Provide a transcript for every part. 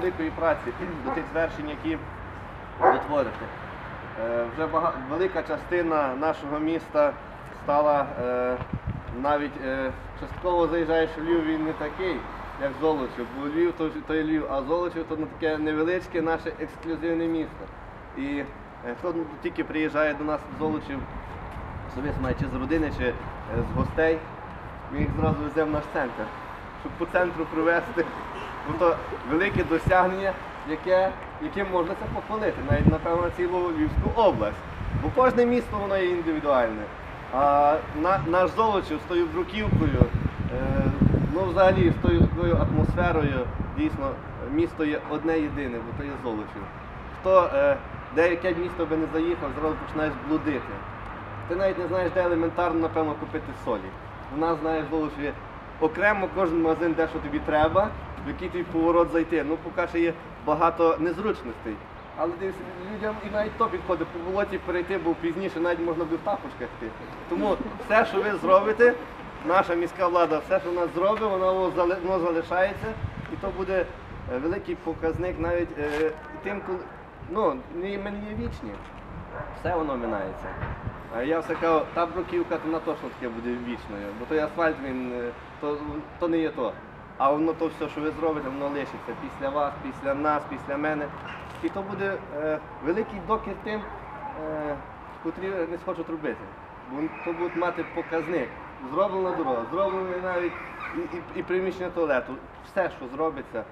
великої праці, до тих звершень, які ви творите. Вже велика частина нашого міста стала е, навіть е, частково заїжджаєш в Львів, він не такий, як Золочів. Бо Львів то, є Львів, а Золочів то таке невеличке наше ексклюзивне місто. І е, хто тільки приїжджає до нас в Золочів, знає, чи з родини, чи з гостей, ми їх зразу веземо в наш центр, щоб по центру привезти. То велике досягнення, яке, яким можна це похвалити, навіть напевно цілу Львівську область. Бо кожне місто воно є індивідуальне. А на, наш Золочів з тою бруківкою, е, ну взагалі з тою такою атмосферою, дійсно, місто є одне єдине, бо то є Золочів. Хто е, де яке місто би не заїхав, зразу починаєш блудити. Ти навіть не знаєш, де елементарно, напевно, купити солі. У нас, знаєш, в Золочеві окремо кожен магазин, де що тобі треба, в який твій поворот зайти. Ну, поки що є багато незручностей. Але дивишся, людям і навіть то підходить по болоті перейти, бо пізніше навіть можна буде в тапочках йти. Тому все, що ви зробите, наша міська влада, все, що вона зробить, воно залишається, і то буде е, великий показник навіть е, тим, коли ну, ми не є вічні все воно минається. А я все кажу, та бруківка то вона точно таке буде вічною, бо той асфальт він е, то, то не є то. А воно то все, що ви зробите, воно лишиться після вас, після нас, після мене. І то буде е, великий докір тим, е, котрі не схочуть робити. Бо то будуть мати показник. Зроблена дорога, зроблено навіть і, і, і приміщення туалету. Все, що зробиться,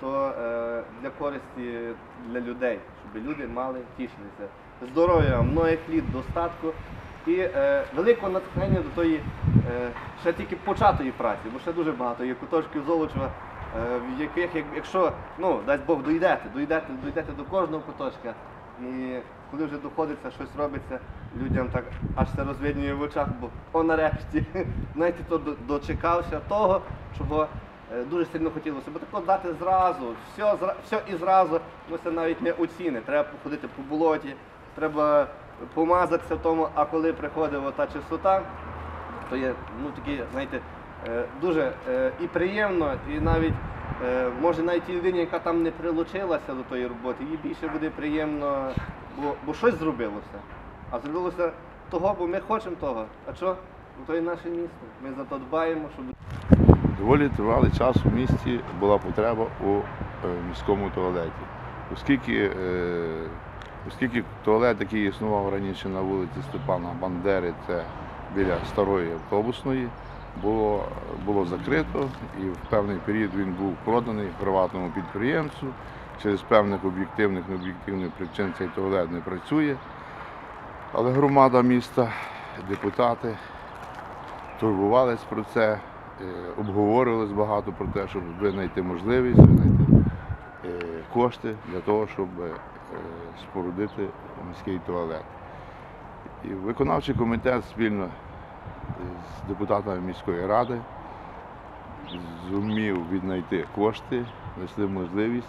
то е, для користі для людей, щоб люди мали тішилися. Здоров'я, многих літ, достатку і е, великого натхнення до тої е, ще тільки початої праці, бо ще дуже багато є куточків Золочева, е, в яких, як- якщо, ну, дасть Бог, дойдете, дойдете, дойдете до кожного куточка. І коли вже доходиться, щось робиться, людям так аж це розвиднює в очах, бо о нарешті, знаєте, то дочекався того, чого е, дуже сильно хотілося. Бо тако дати зразу, все, зра- все і зразу, ну це навіть не оціни. Треба походити по болоті, треба помазатися в тому, а коли приходить ота чистота, то є ну, такі, знаєте, е, дуже е, і приємно, і навіть е, може навіть людині, яка там не прилучилася до тої роботи, їй більше буде приємно, бо, бо щось зробилося. А зробилося того, бо ми хочемо того. А що? Бо то є наше місто. Ми за то дбаємо, щоб Доволі тривалий час у місті була потреба у міському туалеті. Оскільки, оскільки туалет, який існував раніше на вулиці Степана Бандери, це біля старої автобусної, було, було закрито і в певний період він був проданий приватному підприємцю. Через певних об'єктивних необ'єктивних причин цей туалет не працює. Але громада міста, депутати турбувались про це, е, обговорювалось багато про те, щоб винайти можливість, винайти е, кошти для того, щоб е, спорудити міський туалет. І виконавчий комітет спільно з депутатами міської ради зумів віднайти кошти, знайшли можливість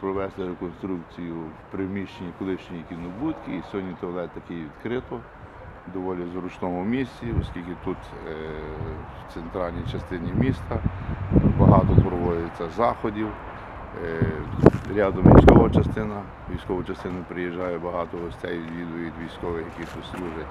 провести реконструкцію в приміщенні колишньої кінобудки. І сьогодні туалет такий відкрито доволі зручному місці, оскільки тут е, в центральній частині міста багато проводиться заходів. Е, рядом військова частина. Військову частину приїжджає багато гостей, відвідують військових, які тут служать.